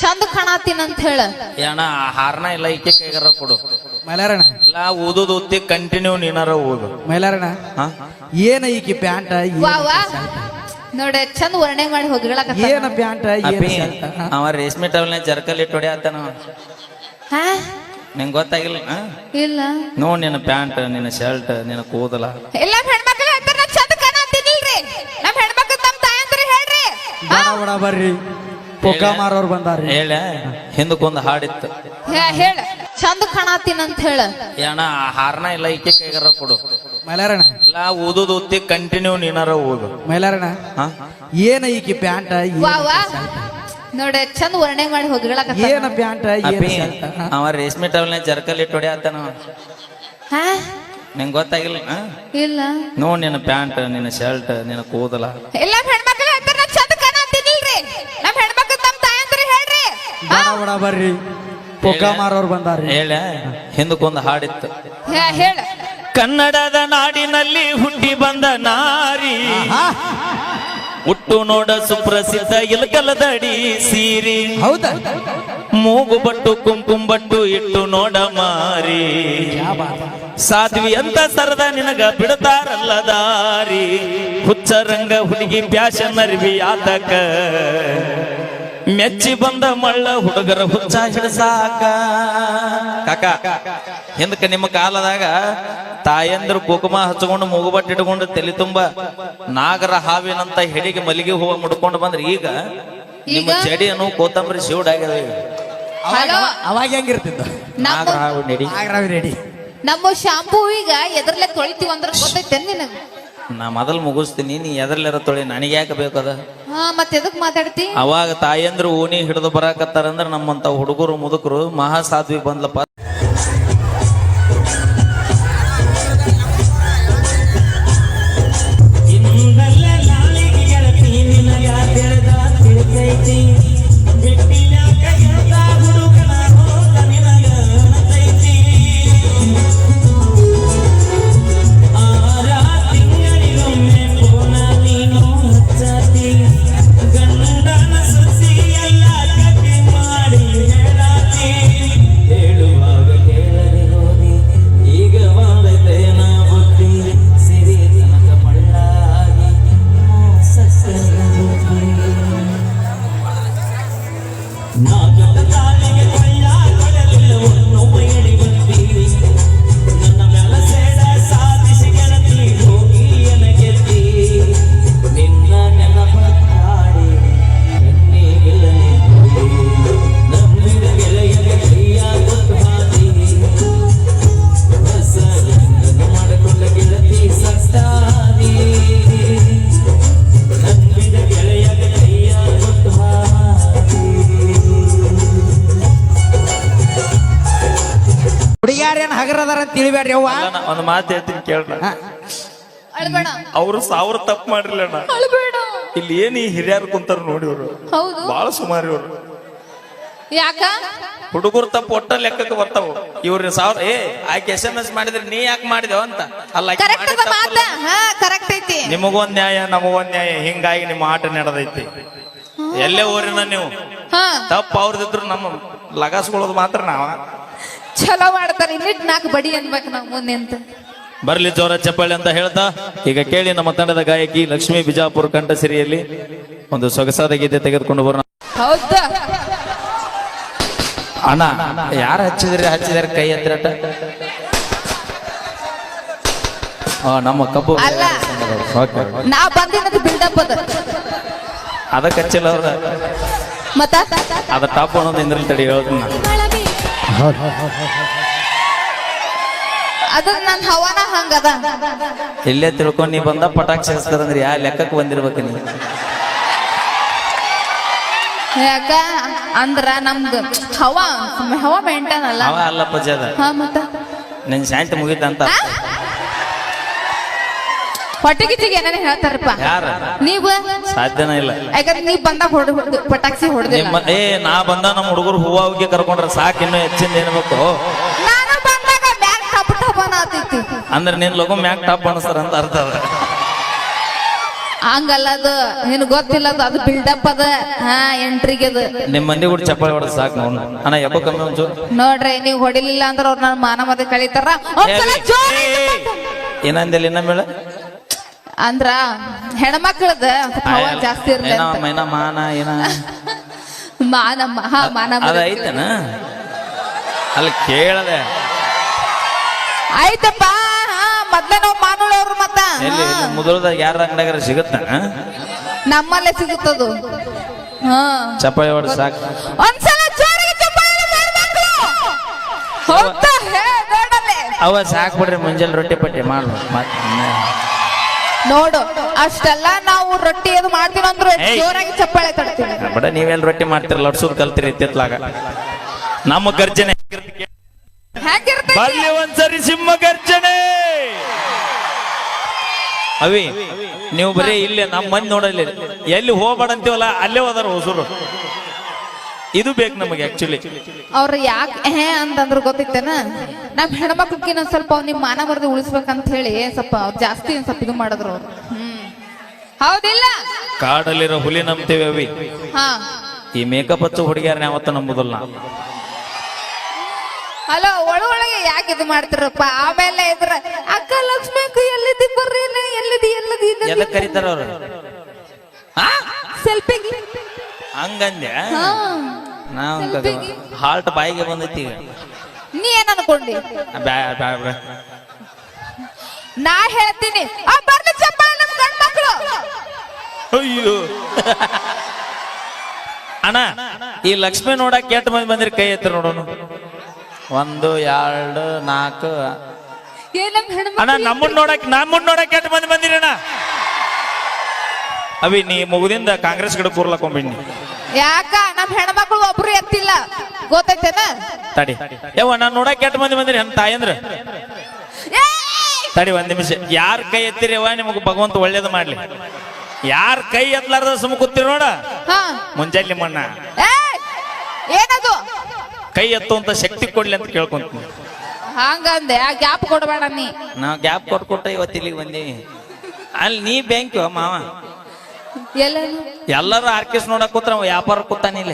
ಚಂದ ಕಾಣತ್ತೀನಿ ಅಂತ ಹೇಳ. ಏನ ಹಾರನ ಇಲ್ಲ ಈಕೆ ಕೈಗಾರ ಕೊಡು. ಮೈಲಾರಣ ಇಲ್ಲ ಓದೋದು ಓದ್ತಿ ಕಂಟಿನ್ಯೂ ನೀನಾರ ಓದು ಮೈಲಾರಣ ಹಾ? ಏನ ಈಕಿ ಪ್ಯಾಂಟ್ ವಾ ವಾ. ನೋಡ ಚಂದ ವರ್ಣೆ ಮಾಡಿ ಹೋಗಿ ಹೇಳಕತ್ತಾನ. ಏನ ಪ್ಯಾಂಟ್ ಅಪ್ಪಿ? ಅವ ರೇಷ್ಮೆ ಟವಲ್ನ ಜರ್ಕಲ್ ಇಟ್ಟು ಹೊಡಿಯತ್ತಾನ ಹಾ? ನಿಂಗೆ ಗೊತ್ತಾಗಿಲ್ಲ ಆ? ಇಲ್ಲ. ನೋಡ್ ನಿನ್ನ ಪ್ಯಾಂಟ್ ನಿನ್ನ ಶರ್ಟ್ ನಿನ್ನ ಕೂದಲ. ಎಲ್ಲ ಹೆಣ್ಮಕ್ಳು ಹೇಳ್ತಾರ ನಾ ಚಂದ ಕಾಣತೀನಿಲ್ರಿ. ನಮ್ ಹೆಣ್ಮಕ್ಳು ತಮ್ಮ ತಾಯಂದ್ರಿ ಹೇಳ್ರಿ. ಬಡ ಬಡ ಬರ್ರಿ. ಪೊಕ್ಕ ಮಾರೋರ್ ಬಂದಾರೆ ಹೇಳ. ಹಿಂದಕ್ಕೊಂದು ಹಾಡಿತ್ತು. ಹೇ- ಹೇಳ. ಚಂದ ಕಾಣತ್ತೀನಿ ಅಂತ ಹೇಳ. ಏನ ಹಾರನ ಇಲ್ಲ ಈಕೆ ಕೈಗಾರ ಕೊಡು. ಮೈಲಾರಣ ಇಲ್ಲ ಓದೋದು ಓದ್ತಿ ಕಂಟಿನ್ಯೂ ನೀನಾರ ಓದು ಮೈಲಾರಣ? ಏನ ಈಕಿ ಪ್ಯಾಂಟ್ ನೋಡಿ ವಾ ವಾ. ನೋಡ ಚಂದ ವರ್ಣೆ ಮಾಡಿ ಹೋಗಿ ಹೇಳಕತ್ತಾನ. ಏನ ಪ್ಯಾಂಟ್? ಅವ ರೇಷ್ಮೆ ಟವಲ್ನ ಜರ್ಕಲ್ ಇಟ್ಟು? ನಿಂಗೆ ಗೊತ್ತಾಗಿಲ್ಲ ಇಲ್ಲ. ನೋಡ್ ನಿನ್ನ ಪ್ಯಾಂಟ್ ನಿನ್ನ ಶರ್ಟ್ ನಿನ್ನ ಕೂದಲ. ಎಲ್ಲ ಹೆಣ್ಮಕ್ಳು ಬಡ ಬರ್ರಿ. ಪೊಕ್ಕ ಮಾರೋರು ಬಂದಾರ ಹೇಳ. ಹಿಂದಕ್ಕೊಂದು ಹಾಡಿತ್ತು. ಹೇಳ. ಕನ್ನಡದ ನಾಡಿನಲ್ಲಿ ಹುಟ್ಟಿ ಬಂದ ನಾರಿ. ಹುಟ್ಟು ನೋಡ ಸುಪ್ರಸಿದ್ಧ ಇಲಕಲದಡಿ ಸೀರಿ. ಹೌದಾ? ಮೂಗು ಬಟ್ಟು ಕುಂಕುಮ ಬಟ್ಟು ಇಟ್ಟು ನೋಡ ಮಾರಿ. ಸಾಧ್ವಿ ಅಂತ ಸರದ ನಿನಗ ಬಿಡತಾರಲ್ಲ ದಾರಿ. ಹುಚ್ಚ ರಂಗ ಹುಡುಗಿ ಪ್ಯಾಶನ್ ಅರ್ವಿ ಆತಕ. ಮೆಚ್ಚಿ ಬಂದ ಮಳ್ಳ ಹುಡುಗರ ಹುಚ್ಚ ಹಿಡಸಾಕ. ಕಾಕ ಹಿಂದಕ್ಕೆ ನಿಮ್ಮ ಕಾಲದಾಗ ತಾಯಂದ್ರು ಕುಕುಮ ಹಚ್ಕೊಂಡು ಮೂಗುಬಟ್ಟು ಇಟ್ಕೊಂಡು ತಲೆ ತುಂಬ ನಾಗರ ಹಾವಿನಂತ ಹೆಡಿಗೆ ಮಲ್ಲಿಗೆ ಹೂವ ಮುಡ್ಕೊಂಡು ಬಂದ್ರೆ ಈಗ ನಿಮ್ಮ? ಚಡಿಯನ್ನು ಕೋತಂಬರಿ ಶಿವಡ್ ಆಗ್ಯದ ಅವಾಗ ಹೆಂಗಿರ್ತಿದ್ದ ನಮ್ಮ ನಾಗರ ಹಾವು ನೆಡಿ. ರೆಡಿ ನಮ್ಮ ಶಾಂಪೂ ಈಗ ಎದರ್ಲೆ ತೊಳಿತೀವಿ ಅಂದ್ರ ಗೊತ್ತೈತೆ ನಿನಗ? ನಾ ಮೊದಲ್ ಮುಗಿಸ್ತೀನಿ ನೀ ಎದರ್ಲೆರ ತೊಳಿ ನನಗೆ ಯಾಕೆ ಬೇಕದ ಹಾ ಮತ್ತೆ ಎದಕ್ ಮಾತಾಡ್ತಿ? ಅವಾಗ ತಾಯಂದ್ರು ಓಣಿ ಹಿಡಿದು ಬರಾಕತ್ತಾರಂದ್ರ ನಮ್ಮಂತ ಹುಡುಗರು ಮುದುಕರು ಮಹಾಸಾಧ್ವಿ ಬಂದ್ಲಪ್ಪ. ಹುಡುಗ್ಯಾರೇನ್ ಹಗರದಾರ ಅಂತ ತಿಳಿಬೇಡ್ರಿ ಅವ್ವ. ಒಂದು ಮಾತು ಹೇಳ್ತೀನಿ ಕೇಳ್ರ ಅಳ್ಬೇಡ. ಅವ್ರು ಸಾವಿರ ತಪ್ಪು ಅಣ್ಣ. ಅಳ್ಬೇಡ. ಇಲ್ಲಿ ಏನ್ ಈ ಹಿರಿಯರು ಕುಂತಾರ ನೋಡಿ ಅವರು ಹೌದು. ಬಾಳ ಸುಮಾರು ಇವ್ರು. ಯಾಕ? ಹುಡುಗರು ತಪ್ಪು ಒಟ್ಟ ಲೆಕ್ಕಕ್ಕೆ ಬರ್ತಾವ. ಇವ್ರ ಸಾವಿರ ಏ ಆಕೆ ಎಸ್ ಎಂ ಎಸ್ ಮಾಡಿದ್ರೆ ನೀ ಯಾಕೆ ಮಾಡಿದೆವ ಅಂತ. ಅಲ್ಲ ಆಕಿ ಕರೆಕ್ಟ್ ಮಾಡಿದ್ ಅದ ಮಾತ? ತಪ್ಪಲ್ಲ. ಹಾ ಕರೆಕ್ಟ್ ಐತಿ. ನಿಮಗೊಂದ್ ನ್ಯಾಯ ನಮಗೊಂದ್ ನ್ಯಾಯ. ಹಿಂಗಾಗಿ ನಿಮ್ಮ ಆಟ ನಡೆದೈತಿ. ಎಲ್ಲೇ ಊರಿನ ನೀವು? ಹಾ. ತಪ್ಪು ಅವ್ರದಿದ್ರು ನಮ್ಮ ಲಗಾಸ್ಕೊಳ್ಳೋದು ಮಾತ್ರ ನಾವ. ಚಲೋ ಮಾಡ್ತಾರೆ ಇನ್ನಿಟ್ ನಾಲ್ಕು ಬಡಿ ಅನ್ಬೇಕು ನಾವು ಮುಂದೆ ಅಂತ. ಬರ್ಲಿ ಜೋರ ಚಪ್ಪಾಳೆ ಅಂತ ಹೇಳ್ತಾ ಈಗ ಕೇಳಿ ನಮ್ಮ ತಂಡದ ಗಾಯಕಿ ಲಕ್ಷ್ಮೀ ಬಿಜಾಪುರ ಕಂಠಸಿರಿಯಲ್ಲಿ ಒಂದು ಸೊಗಸಾದ ಗೀತೆ ತೆಗೆದುಕೊಂಡು ಬರೋಣ. ಹೌದಾ? ಅಣ್ಣ ಯಾರು ಹಚ್ಚಿದ್ರಿ ಹಚ್ಚಿದಾರೆ ಕೈ ಎತ್ತಿರಟ ಆ, ನಮ್ಮ ಕಬ್ಬು. ಅಲ್ಲ. ನಾ ಬಂದಿನದು ಬಿಲ್ಡಪ್ ಅದ. ಅದಕ್ಕೆ ಹಚ್ಚಿಲ್ಲ ಅವ್ರ. ಮತ್ತ? ಅದ ಟಾಪ್ ಅನ್ನೋದು ಇಂದ್ರಲ್ಲಿ ತಡಿ ಹೇಳ್ತೀನಿ. ಅದ ನನ್ನ ಹವಾನ ಹಂಗದ. ಇಲ್ಲೇ ತಿಳ್ಕೊಂಡು ನೀ ಬಂದ ಪಟಾಕ್ಷಿ ಹಚ್ತಾರಂದ್ರೆ ಯಾ ಲೆಕ್ಕಕ್ಕೆ ಬಂದಿರ್ಬೇಕು ನೀ ಯಾಕ? ಅಂದ್ರ ನಮ್ದು ಹವಾ ಹವಾ ಮೇಂಟೇನ್ ಅಲ್ಲ. ಅವ ಅಲ್ಲಪ್ಪ ಜದ ಹಾ ಮತ್ತ. ನಿನ್ ಶಾಂತಿ ಮುಗಿತ ಅಂತ ಹೊಟ್ಟೆಗಿಚ್ಚಿಗೆ ಏನೇನು ಹೇಳ್ತಾರಪ್ಪ. ಯಾರ? ನೀವು? ಸಾಧ್ಯನೇ ಇಲ್ಲ. ಯಾಕಂದ್ರೆ ನೀವ್ ಬಂದಾಗ ಹೊಡ್ ಹೊಡ್ದು ಪಟಾಕ್ಸಿ ಹೊಡೆದ ನಿಮ್ಮ ಏ ನಾ ಬಂದ ನಮ್ಮ ಹುಡುಗರು ಹೂವ ಹೋಗಿ ಕರ್ಕೊಂಡ್ರೆ ಸಾಕು ಇನ್ನೂ ಹೆಚ್ಚಿಂದ ಏನ್ಬೇಕು ನಾನು ಬಂದಾಗ ಬ್ಯಾಗ್ ಟಪ್ ಟಪ್ ಅನ್ನತೈತಿ. ಅಂದ್ರೆ ನಿನ್ ಲಗು ಮ್ಯಾಕ್ ಟಾಪ್ ಅನಿಸ್ತಾರ ಅಂತ ಅರ್ಥ ಅದ. ಹಂಗಲ್ಲ ಅದು. ನಿನ್ ಗೊತ್ತಿಲ್ಲ ಅದು ಅದು ಬಿಲ್ಡಪ್ ಅದ. ಹಾ ಎಂಟ್ರಿಗೆ ಅದು. ನಿಮ್ ಮಂದಿ ಕೂಡ ಚಪ್ಪಾಳೆ ಹೊಡೆದ್ ಸಾಕು ನೋಡ್. ಅಣ್ಣ ಎಬ್ಬ ಕಮ್ಮಿ ನೋಡ್ರಿ ನೀವ್ ಹೊಡಿಲಿಲ್ಲ ಅಂದ್ರೆ ಅವ್ರ ನನ್ನ ಮಾನ ಮತ್ತೆ ಕಳೀತಾರ. ಒಂದ್ಸಲ ಜೋರಾಗಿ ಏನಂದಿಲ್ಲ ಇನ್ನೊಮ್ಮೆ ಹೇಳು? ಅಂದ್ರ ಹೆಣ್ಮಕ್ಳದ ಪವರ್ ಜಾಸ್ತಿ ಇರ್ಲಿ ಏನೋ ಅಂತ. ಮೈನ ಮಾನ ಏನ. ಮಾನ ಹಾ ಮಾನ ಅದ ಐತನ? ಅಲ್ಲಿ ಕೇಳದೆ. ಆಯ್ತಪ್ಪ ಹಾ ಮೊದ್ಲೇ ನಾವು ಮಾನೋಳವ್ರು ಮತ್ತ. ಎಲ್ಲಿ ಹಾ. ಮುದುಳ್ದಾಗ ಯಾರ ಸಿಗುತ್ತ? ನಮ್ಮಲ್ಲೇ ಸಿಗುತ್ತದು. ಹಾ. ಚಪ್ಪಾಳೆ ಹೊಡೆದ್ ಸಾಕು. ಒಂದ್ಸಲ ಜೋರಾಗಿ ಚಪ್ಪಾಳೆ? ಹೇ. ಅವ ಸಾಕ್ ಬಿಡ್ರಿ ಮುಂಜಾನೆ ರೊಟ್ಟಿ ಪಟ್ಟಿ ಮಾಡ್ಬೇಕು ಮತ್ತ್. ನೋಡು ಅಷ್ಟೆಲ್ಲ ನಾವು ರೊಟ್ಟಿ ಅದು ಮಾಡ್ತೀವಿ ಅಂದ್ರು ಏಯ್. ಜೋರಾಗಿ ಚಪ್ಪಾಳೆ ತಡ್ತೀವಿ. ಬಡ ನೀವೆಲ್ಲ ರೊಟ್ಟಿ ಮಾಡ್ತೀರಲ್ಲ ಲಡ್ಸೋದ್ ಕಲ್ತಿರಿ ಇತ್ತಿತ್ಲಾಗ. ನಮ್ಮ ಗರ್ಜನೆ. ಹೆಂಗಿರ್ತೈತಿ? ಬರ್ಲಿ ಒಂದ್ಸರಿ ಸಿಂಹ ಗರ್ಜನೆ. ಅವಿ ನೀವು ಬರೀ ಇಲ್ಲೇ ನಮ್ಮ ಮಂದಿ ನೋಡಲಿ ಎಲ್ಲಿ ಹೋಗ್ಬೇಡ ಅಂತೀವಲ್ಲ ಅಲ್ಲೇ ಹೋದಾರ ಹೊಸರು. ಇದು ಬೇಕು ನಮಗೆ ಆಕ್ಚುಲಿ ಅವ್ರ ಯಾಕೆ ಹೇ ಅಂತಂದ್ರು ಗೊತ್ತಿತ್ತೇನ? ನಮ್ ಹೆಣ್ಮಕ್ಳಕ್ಕಿನ್ನ ಸ್ವಲ್ಪ ನಿಮ್ ಮಾನ ಬರ್ದು ಉಳಿಸ್ಬೇಕಂತ ಹೇಳಿ ಸ್ವಲ್ಪ ಅವ್ರು ಜಾಸ್ತಿ ಒಂದ್ ಸ್ವಲ್ಪ ಇದು ಮಾಡಿದ್ರು ಅವ್ರು. ಹ್ಮ್. ಹೌದಿಲ್ಲ? ಕಾಡಲ್ಲಿರೋ ಹುಲಿ ನಂಬ್ತೇವೆ ಅವಿ. ಹಾ. ಈ ಮೇಕಪ್ ಹಚ್ಚು ಹುಡುಗಿಯರನ್ನ ಯಾವತ್ತು ನಂಬುದಿಲ್ಲ. ಹಲೋ ಒಳ ಒಳಗೆ ಯಾಕೆ ಇದು ಮಾಡ್ತಿರಪ್ಪ? ಆಮೇಲೆ ಇದ್ರ ಅಕ್ಕ ಲಕ್ಷ್ಮಿ ಅಕ್ಕ ಎಲ್ಲಿದ್ದಿ ಬರ್ರಿ ಎಲ್ಲಿದ್ದಿ ಎಲ್ಲಿದ್ದಿ ಎಲ್ಲ ಕರೀತಾರ ಅವ್ರು? ಸೆಲ್ಫಿ ಹಂಗಂದ್ಯಾ? ಹಾ. ನಾವು ಹಾಲ್ಟ್ ಬಾಯಿಗೆ ಬಂದೈತಿ ಈಗ. ನೀ ಏನ್ ಅನ್ಕೊಂಡಿ? ಬ್ಯಾ ಬ್ಯಾ ಬ್ಯಾ. ನಾ ಹೇಳ್ತೀನಿ. ಆ ಬರ್ಲಿ ಚಪ್ಪಾಳೆ ನಮ್ ಗಂಡ ಮಕ್ಕಳು ಅಯ್ಯೋ. ಅಣ್ಣ ಈ ಲಕ್ಷ್ಮಿ ನೋಡಕ್ ಕೆಟ್ಟ ಮಂದಿ ಬಂದಿರಿ ಕೈ ಎತ್ತರ ನೋಡೋಣ ಒಂದು ಎರಡು ನಾಲ್ಕು. ಏ ನಮ್ ಹೆಣ್ಮಕ್ಳು ಅಣ್ಣ ನಮ್ಮನ್ ನೋಡಕ್ ನಮ್ಮನ್ ನೋಡಕ್ ಕೆಟ್ಟ ಮಂದಿ ಬಂದಿರಿ ಅಣ್ಣ. ಅವಿ ನೀ ಮುಗುದಿಂದ ಕಾಂಗ್ರೆಸ್ ಕಡೆ ಕೂರ್ಲಕೊಂಬಿಣ್ಣಿ ಯಾಕ? ನಮ್ ಹೆಣ್ಮಕ್ಳು ಒಬ್ರು ಎತ್ತಿಲ್ಲ. ಗೊತ್ತೈತೇನ? ತಡಿ. ಯವ್ವ ನಾನ್ ನೋಡಕ್ ಕೆಟ್ಟ ಮಂದಿ ಬಂದ್ರಿ? ಅಂತ ತಾಯಂದ್ರ! ತಡಿ ಒಂದ್ ನಿಮಿಷ. ಯಾರ ಕೈ ಎತ್ತಿರಿ ಯವ್ವ? ನಿಮಗ್ ಭಗವಂತ ಒಳ್ಳೇದು ಮಾಡ್ಲಿ. ಯಾರ ಕೈ ಎತ್ತಲಾರ್ದ ಸುಮ್ ಕೂತಿರಿ ನೋಡ. ಹಾ. ಮುಂಜಾನೆ ಮಣ್ಣ. ಏನದು? ಕೈ ಎತ್ತುವಂತ ಶಕ್ತಿ ಕೊಡ್ಲಿ ಅಂತ ಕೇಳ್ಕೊಂತೀನಿ. ಹಂಗಂದೆ. ಆ ಗ್ಯಾಪ್ ಕೊಡಬೇಡ ನೀ. ನಾ ಗ್ಯಾಪ್ ಕೊಟ್ಕೊಟ್ಟ ಇವತ್ತು ಇಲ್ಲಿಗೆ ಬಂದೀವಿ. ಅಲ್ಲಿ ನೀ ಬ್ಯಾಂಕ್ ಮಾವ. ಎಲ್ಲರೂ ಆರ್ಕೆಸ್ ನೋಡಕ್ ಕೂತ್ರ ವ್ಯಾಪಾರ ಕೂತಾನಿಲ್ಲ